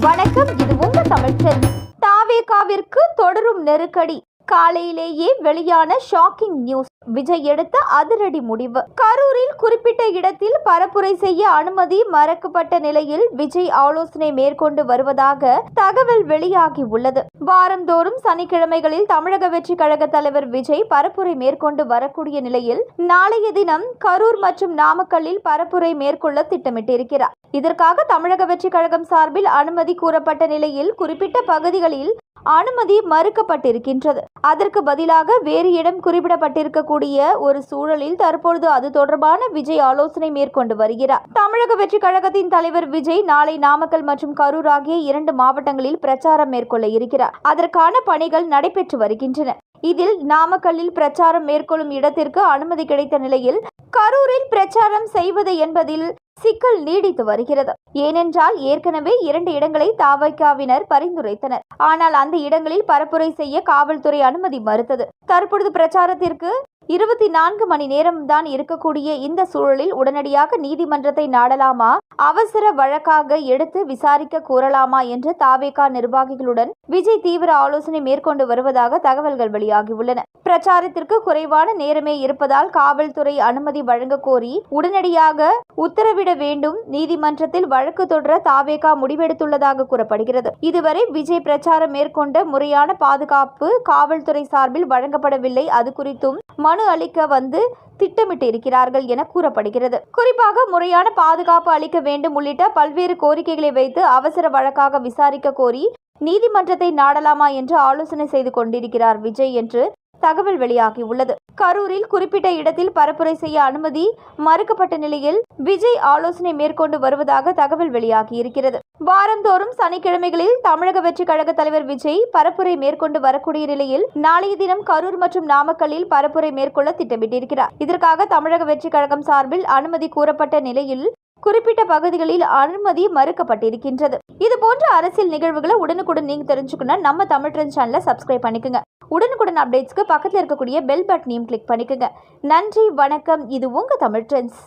வணக்கம் இது உங்க தமிழ்ச்செல்வி தாவேகாவிற்கு தொடரும் நெருக்கடி. காலையிலேயே வெளியான ஷாக்கிங் நியூஸ். விஜய் எடுத்த அதிரடி முடிவு. கரூரில் குறிப்பிட்ட இடத்தில் பரப்புரை செய்ய அனுமதி மறக்கப்பட்ட நிலையில் விஜய் ஆலோசனை மேற்கொண்டு வருவதாக தகவல் வெளியாகி உள்ளது வாரந்தோறும் சனிக்கிழமைகளில் தமிழக வெற்றி கழக தலைவர் விஜய் பரப்புரை மேற்கொண்டு வரக்கூடிய நிலையில் நாளைய தினம் கரூர் மற்றும் நாமக்கல்லில் பரப்புரை மேற்கொள்ள திட்டமிட்டிருக்கிறார். இதற்காக தமிழக வெற்றி கழகம் சார்பில் அனுமதி கூறப்பட்ட நிலையில் குறிப்பிட்ட பகுதிகளில் அனுமதி மறுக்கப்பட்டிருக்கின்றது. அதற்கு பதிலாக வேறு இடம் குறிப்பிடப்பட்டிருக்கக்கூடிய ஒரு சூழலில் தற்பொழுது அது தொடர்பான விஜய் ஆலோசனை மேற்கொண்டு வருகிறார். தமிழக வெற்றி கழகத்தின் தலைவர் விஜய் நாளை நாமக்கல் மற்றும் கரூர் ஆகிய இரண்டு மாவட்டங்களில் பிரச்சாரம் மேற்கொள்ள இருக்கிறார். அதற்கான பணிகள் நடைபெற்று வருகின்றன. இதில் நாமக்கல்லில் பிரச்சாரம் மேற்கொள்ளும் இடத்திற்கு அனுமதி கிடைத்த நிலையில் கரூரில் பிரச்சாரம் செய்வது என்பதில் சிக்கல் நீடித்து வருகிறது. ஏனென்றால் ஏற்கனவே இரண்டு இடங்களை தாவைக்காவினர் பரிந்துரைத்தனர். ஆனால் அந்த இடங்களில் பரப்புரை செய்ய காவல்துறை அனுமதி மறுத்தது. தற்பொழுது பிரச்சாரத்திற்கு இருபத்தி நான்கு மணி நேரம்தான் இருக்கக்கூடிய இந்த சூழலில் உடனடியாக நீதிமன்றத்தை நாடலாமா? அவசர வழக்காக எடுத்து விசாரிக்க கூறலாமா? என்று தாவேகா நிர்வாகிகளுடன் விஜய் தீவிர ஆலோசனை மேற்கொண்டு வருவதாக தகவல்கள் வெளியாகியுள்ளன. பிரச்சாரத்திற்கு குறைவான நேரமே இருப்பதால் காவல்துறை அனுமதி வழங்க கோரி உடனடியாக உத்தரவிட வேண்டும். நீதிமன்றத்தில் வழக்கு தொடர தாவேகா முடிவெடுத்துள்ளதாக கூறப்படுகிறது. இதுவரை விஜய் பிரச்சாரம் மேற்கொண்ட முறையான பாதுகாப்பு காவல்துறை சார்பில் வழங்கப்படவில்லை. அது குறித்தும் மனு அளிக்க வந்து திட்டமிட்டு இருக்கிறார்கள் என கூறப்படுகிறது. குறிப்பாக முறையான பாதுகாப்பு அளிக்க வேண்டும் உள்ளிட்ட பல்வேறு கோரிக்கைகளை வைத்து அவசர வழக்காக விசாரிக்க கோரி நீதிமன்றத்தை நாடலாமா என்று ஆலோசனை செய்து கொண்டிருக்கிறார் விஜய் என்று தகவல் வெளியாகியுள்ளது. கரூரில் குறிப்பிட்ட இடத்தில் பரப்புரை செய்ய அனுமதி மறுக்கப்பட்ட நிலையில் விஜய் ஆலோசனை மேற்கொண்டு வருவதாக தகவல் வெளியாகியிருக்கிறது. வாரந்தோறும் சனிக்கிழமைகளில் தமிழக வெற்றி கழக தலைவர் விஜய் பரப்புரை மேற்கொண்டு வரக்கூடிய நிலையில் நாளைய தினம் கரூர் மற்றும் நாமக்கல்லில் பரப்புரை மேற்கொள்ள திட்டமிட்டிருக்கிறார். இதற்காக தமிழக வெற்றி கழகம் சார்பில் அனுமதி கூறப்பட்ட நிலையில் குறிப்பிட்ட பகுதிகளில் அனுமதி மறுக்கப்பட்டிருக்கின்றது. இது போன்ற அரசியல் நிகழ்வுகளை உடனுக்குடன் நீங்க தெரிஞ்சுக்கணும் நம்ம தமிழ் ட்ரெண்ட் சேனலை சப்ஸ்கிரைப் பண்ணிக்கோங்க. உடனுக்குடன் அப்டேட்ஸ்க்கு பக்கத்தில் இருக்கக்கூடிய பெல் பட்டனையும் கிளிக் பண்ணிக்கோங்க. நன்றி வணக்கம். இது உங்கள் தமிழ் ட்ரெண்ட்ஸ்